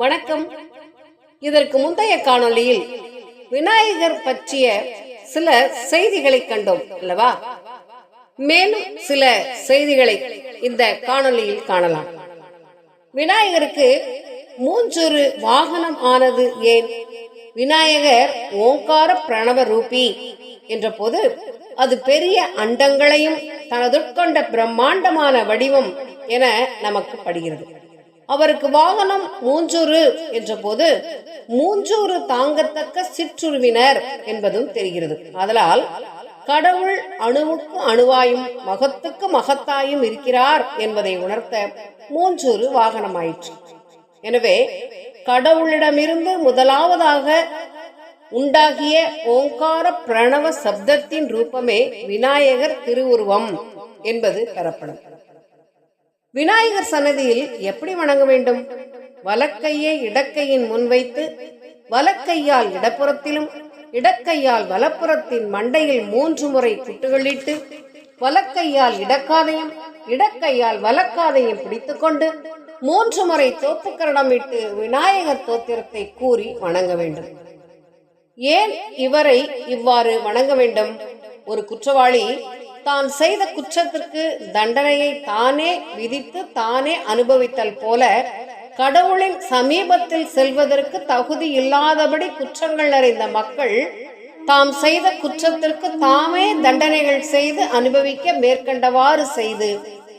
வணக்கம். இதற்கு முந்தைய காணொளியில் விநாயகர் பற்றிய சில செய்திகளை கண்டோம் அல்லவா? மேலும் சில செய்திகளை இந்த காணொளியில் காணலாம். விநாயகருக்கு மூஞ்சொரு வாகனம் ஆனது ஏன்? விநாயகர் ஓங்கார பிரணவ ரூபி என்ற போது அது பெரிய அண்டங்களையும் தனதுட்கொண்ட பிரம்மாண்டமான வடிவம் என நமக்கு படுகிறது. அவருக்கு வாகனம் மூஞ்சூறு என்ற போது மூஞ்சூறு தாங்கத்தக்க சிற்றுருவினர் என்பதும் தெரிகிறது. அதனால் கடவுள் அணுவுக்கு அணுவாயும் மகத்துக்கு மகத்தாயும் இருக்கிறார் என்பதை உணர்த்த மூஞ்சூறு வாகனமாயிற்று. எனவே கடவுளிடமிருந்து முதலாவதாக உண்டாகிய ஓங்கார பிரணவ சப்தத்தின் ரூபமே விநாயகர் திருவுருவம் என்பது பெறப்படும். விநாயகர் சன்னதியில் எப்படி வணங்க வேண்டும்? வலக்கையை இடக்கையின் முன் வைத்து வலக்கையால் இடப்புறத்திலும் இடக்கையால் வலப்புறத்தின் மண்டையில் மூன்று முறை குட்டுகளிட்டு வலக்கையால் இடக்காதையும் இடக்கையால் வலக்காதையும் பிடித்துக்கொண்டு மூன்று முறை தோப்புக்கரணமிட்டு விநாயகர் தோத்திரத்தை கூறி வணங்க வேண்டும். ஏன் இவரை இவ்வாறு வணங்க வேண்டும்? ஒரு குற்றவாளி தான் செய்த குற்றத்திற்கு தண்டனையை தானே விதித்து தானே அனுபவித்தல் போல கடவுளின் சமீபத்தில் செல்வதற்கு தகுதி இல்லாதபடி குற்றங்கள் நிறைந்த மக்கள் தாம் செய்த குற்றத்திற்கு தாமே தண்டனைகள் செய்து அனுபவிக்க மேற்கண்டவாறு செய்து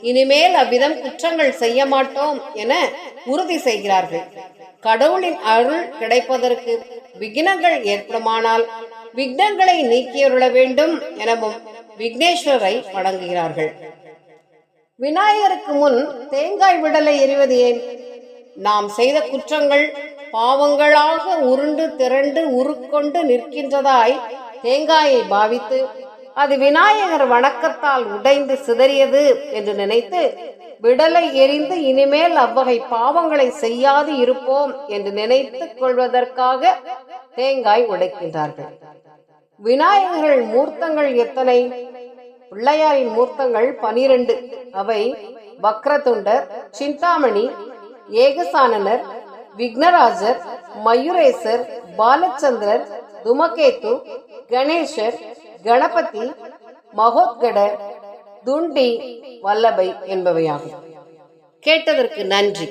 இனிமேல் அவ்விதம் குற்றங்கள் செய்ய மாட்டோம் என உறுதி செய்கிறார்கள். கடவுளின் அருள் கிடைப்பதற்கு விகினங்கள் ஏற்படுமானால் விக்னங்களை நீக்கியருள வேண்டும் எனவும் விக்னேஸ்வரரை வணங்குகிறார்கள். விநாயகருக்கு முன் தேங்காய் விடலை எறிவது ஏன்? நாம் செய்த குற்றங்கள் பாவங்களாக உருண்டு திரண்டு உருக்கொண்டு நிற்கின்றதாய் தேங்காயை பாவித்து அது விநாயகர் வணக்கத்தால் உடைந்து சிதறியது என்று நினைத்து விடலை எரிந்து இனிமேல் அவ்வகை பாவங்களை செய்யாது இருப்போம் என்று நினைத்துக் கொள்வதற்காக தேங்காய் உடைக்கின்றார்கள். விநாயகர்கள் மூர்த்தங்கள் எத்தனை? பிள்ளையாரின் மூர்த்தங்கள் பனிரெண்டு. அவை வக்ரதுண்டர் சிந்தாமணி ஏகசானனர் விக்னராஜர் மயூரேசர் பாலச்சந்திரர் துமகேத்து கணேசர் கணபதி மகோத்கட துண்டி வல்லபை என்பவையாகும். கேட்டதற்கு நன்றி.